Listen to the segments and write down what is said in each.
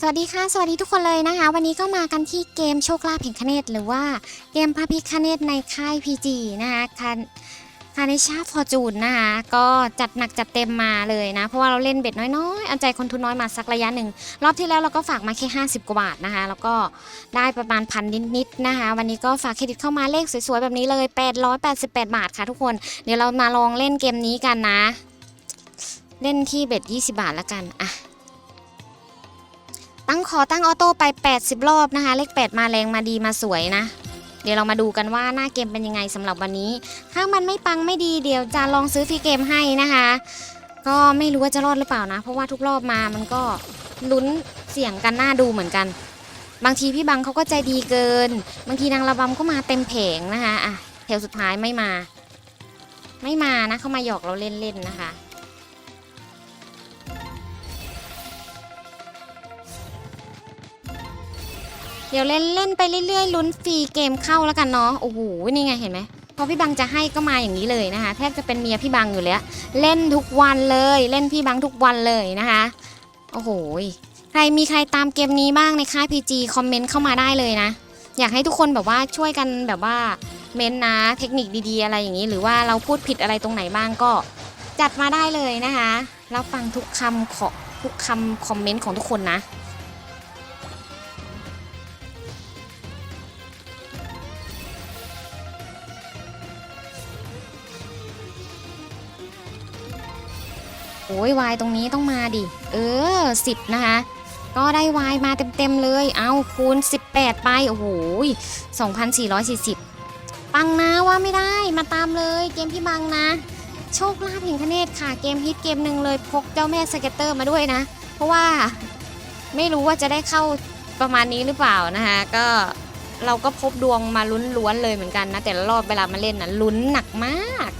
สวัสดีค่ะ สวัสดีทุกคนเลยนะคะ วันนี้ก็มากันที่เกมโชคลาภแห่งคเนตหรือว่าเกมพระพิคเนตในค่าย PG นะคะคันคาเนชาฟอร์จูนนะคะก็จัดหนักจัดเต็มมาเลยนะ เพราะว่าเราเล่นเบ็ดน้อยๆเอาใจคนทุนน้อยมาสักระยะหนึ่ง รอบที่แล้วเราก็ฝากมาแค่ 50 กว่าบาทนะคะ แล้วก็ได้ประมาณพันนิดๆนะคะ วันนี้ก็ฝากเครดิตเข้ามาเลขสวยๆ แบบนี้เลย 888 บาทค่ะทุกคน เดี๋ยวเรามาลองเล่นเกมนี้กันนะ เล่นที่เบ็ด 20 บาทแล้วกันอะ ตั้งขอตั้งออโต้ไป 80 รอบนะคะ เลข 8 มาแรงมาดีมาสวยนะ เดี๋ยวเรามาดูกันว่าหน้าเกมเป็นยังไงสำหรับวันนี้ ถ้ามันไม่ปังไม่ดีเดี๋ยวจะลองซื้อฟรีเกมให้นะคะ ก็ไม่รู้ว่าจะรอดหรือเปล่านะ เพราะว่าทุกรอบมามันก็ลุ้นเสี่ยงกันหน้าดูเหมือนกัน บางทีพี่บังเขาก็ใจดีเกิน บางทีนางระบำก็มาเต็มแผงนะคะอะแถวสุดท้ายไม่มา ไม่มานะเขามาหยอกเราเล่นๆนะคะ ดี๋ยวเล่นเล่นไปเรื่อยๆลุ้นฟรีเกมเข้าแล้วกันเนาะโอ้โหนี่ไงเห็นไหมพอพี่บังจะให้ก็มาอย่างนี้เลยนะคะ แทบจะเป็นเมียพี่บังอยู่แล้ว เล่นทุกวันเลยเล่นพี่บังทุกวันเลยนะคะโอ้โหใครมีใครตามเกมนี้บ้างในค่าย PG คอมเมนต์เข้ามาได้เลยนะ อยากให้ทุกคนแบบว่าช่วยกันแบบว่าเม้นต์นะเทคนิคดีๆ อะไรอย่างนี้ หรือว่าเราพูดผิดอะไรตรงไหนบ้างก็จัดมาได้เลยนะคะรับฟังทุกคำขอทุกคำคอมเมนต์ของทุกคนนะ โอ้ยวายตรงนี้ต้องมาดิ เออสิบนะคะ ก็ได้วายมาเต็มๆเลย เอาคูณ 18 ไป โอ้โห2,440 ปังนะว่าไม่ได้มาตามเลยเกมพี่บังนะ โชคลาภแห่งคเนตค่ะ เกมฮิตเกมหนึ่งเลยพกเจ้าแม่สเก็ตเตอร์มาด้วยนะ เพราะว่าไม่รู้ว่าจะได้เข้าประมาณนี้หรือเปล่านะคะก็เราก็พบดวงมาลุ้นล้วนเลยเหมือนกันนะ แต่ละรอบเวลามาเล่นนะลุ้นหนักมาก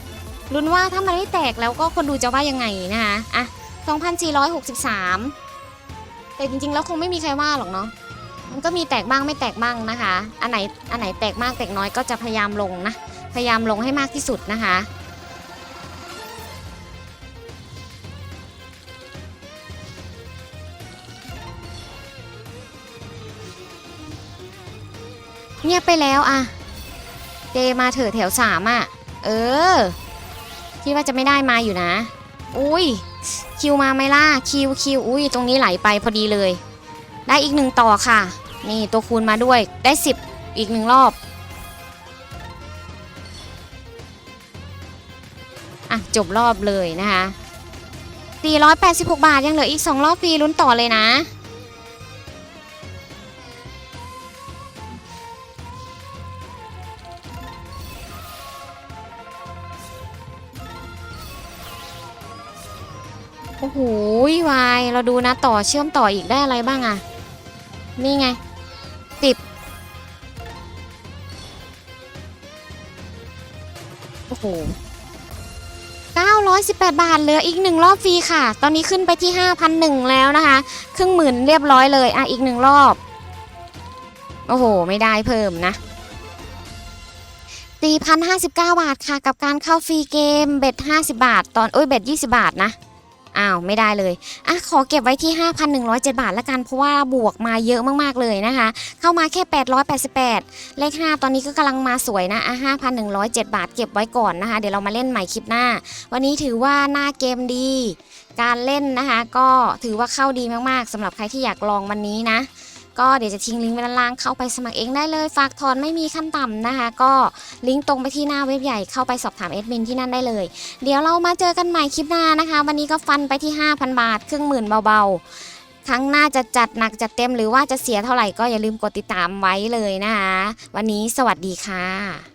ลุ้นว่าถ้ามันไม่แตกแล้วก็คนดูจะว่ายังไงนะคะอะ2,463 แต่จริงๆ แล้วคงไม่มีใครว่าหรอกเนาะมันก็มีแตกบ้างไม่แตกบ้างนะคะ อันไหนอันไหนแตกมากแตกน้อยก็จะพยายามลงนะ พยายามลงให้มากที่สุดนะคะเงียบไปแล้วอะเจมาเถอะแถวสามอะเออ คิดว่าจะไม่ได้มาอยู่นะ อุ้ยคิวมาไหมล่ะคิวคิวอุ้ยตรงนี้ไหลไปพอดีเลย ได้อีกหนึ่งต่อค่ะ นี่ตัวคูณมาด้วยได้สิบอีกหนึ่งรอบอะจบรอบเลยนะคะ486 บาทยังเหลืออีก 2 รอบฟรีลุ้นต่อเลยนะ อ้โหวายเราดูนะต่อเชื่อมต่ออีกได้อะไรบ้างอะนี่ไงสิบโอ้โห918 บาทเหลืออีกหนึ่งรอบฟรีค่ะ ตอนนี้ขึ้นไปที่ 5,001 แล้วนะคะ ครึ่งหมื่นเรียบร้อยเลย อะ อีกหนึ่งรอบ โอ้โห ไม่ได้เพิ่มนะ4,059 บาทค่ะ กับการเข้าฟรีเกม เบ็ด 50 บาท ตอนโอ้ย เบ็ด 20 บาทนะ อ้าวไม่ได้เลยอะขอเก็บไว้ที่ 5,107 บาทละกัน เพราะว่าบวกมาเยอะมากๆเลยนะคะ เข้ามาแค่ 888 เลข 5 ตอนนี้ก็กำลังมาสวยนะอะ5,107 บาทเก็บไว้ก่อนนะคะ เดี๋ยวเรามาเล่นใหม่คลิปหน้า วันนี้ถือว่าหน้าเกมดี การเล่นนะคะ ก็ถือว่าเข้าดีมากๆสำหรับใครที่อยากลองวันนี้นะ ก็เดี๋ยวจะทิ้งลิงก์ไว้ด้านล่างเข้าไปสมัครเองได้เลย ฝากถอนไม่มีขั้นต่ำนะคะ ก็ลิงก์ตรงไปที่หน้าเว็บใหญ่เข้าไปสอบถามเอดมินที่นั่นได้เลย เดี๋ยวเรามาเจอกันใหม่คลิปหน้านะคะ วันนี้ก็ฟันไปที่ 5,000 บาท ครึ่งหมื่นเบาๆ ครั้งหน้าจะจัดหนักจัดเต็มหรือว่าจะเสียเท่าไหร่ก็อย่าลืมกดติดตามไว้เลยนะคะ วันนี้สวัสดีค่ะ